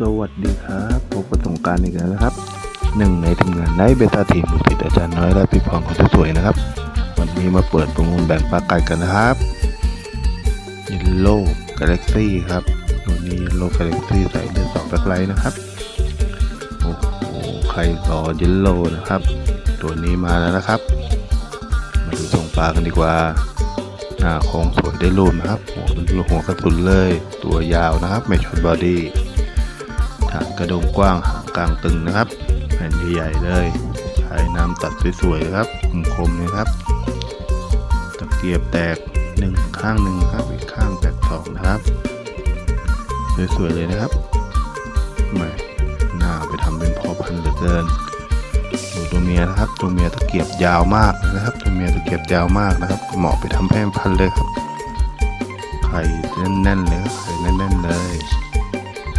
สวัสดีครับพบกับสงการอีกแล้วนะครับหนึ่งในทีมงานไนเบต้าทีมลูกศิษย์อาจารย์น้อยและพี่พรคนสวยๆนะครับ วันนี้มาเปิดประมูลแบ่งปลาไก่กันนะครับยินโลกาแล็กซี่ครับตัวนี้โลกาแล็กซี่ใส่เดือนสองแบ็คไลท์นะครับโอ้โหใครรอยินโลนะครับ ตัวนี้มาแล้วนะครับ มาดูทรงปลากันดีกว่าหน้าโค้งสวยได้รูปนะครับหัวหัวกระสุนเลย ตัวยาวนะครับไม่ช็อตบอดี้ ฐานกระดงกว้างหางกลางตึงนะครับ แผ่นใหญ่ๆเลยใช้น้ำตัดสวยๆครับคมๆเลยครับ ตะเกียบแตกหนึ่งข้างหนึ่งครับอีกข้างแตกสองนะครับ สวยๆเลยนะครับไม่น่าไปทำเป็นพอพันเหลือเกินดูตัวเมียนะครับ ตัวเมียตะเกียบยาวมากนะครับ ตัวเมียตะเกียบยาวมากนะครับเหมาะไปทำแพร่พันเลยครับไข่แน่นๆเลยไข่แน่นๆเลย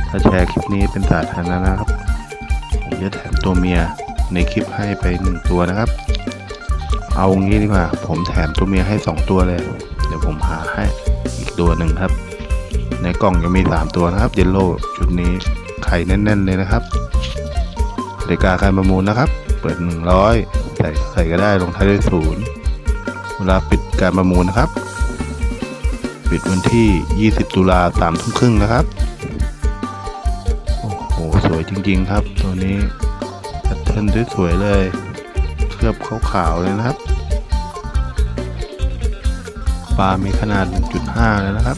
ถ้าแชร์คลิปนี้เป็นสาธารณะนะครับ ผมจะแถมตัวเมียในคลิปให้ไปหนึ่งตัวนะครับ เอางี้ดีกว่า ผมแถมตัวเมียให้สองตัวเลย เดี๋ยวผมหาให้อีกตัวหนึ่งครับ ในกล่องยังมีสามตัวนะครับ เยลโล่ชุดนี้ไข่แน่น ๆ เลยนะครับกติกาการประมูลนะครับ เปิด 100 ใส่ใส่ก็ได้ลงท้ายด้วยศูนย์เวลาปิดการประมูลนะครับ ปิดวันที่ 20 ตุลาสามทุ่มครึ่งนะครับ จริงๆครับ ตัวนี้แพทเทิร์นสวยๆเลย เคลือบขาวๆเลยนะครับ ปลา มีขนาด 1.5 เลยนะครับ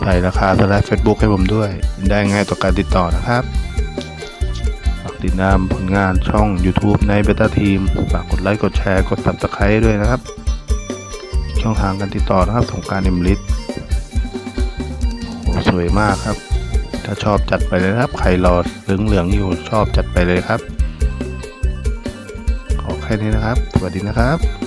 ใส่ราคาสแลชเฟซบุ๊กให้ผมด้วย ได้ง่ายต่อการติดต่อนะครับ ฝากติดตามผลงานช่อง YouTube ในเบต้าทีม ฝากกดไลค์ กดแชร์ กด Subscribe ด้วยนะครับ ช่องทางการติดต่อนะครับสงการเอ็มลิสโอ้สวยมากครับ ถ้าชอบจัดไปเลยครับไข่รอดเหลืองๆอยู่ชอบจัดไปเลยครับ ขอแค่นี้นะครับ สวัสดีนะครับ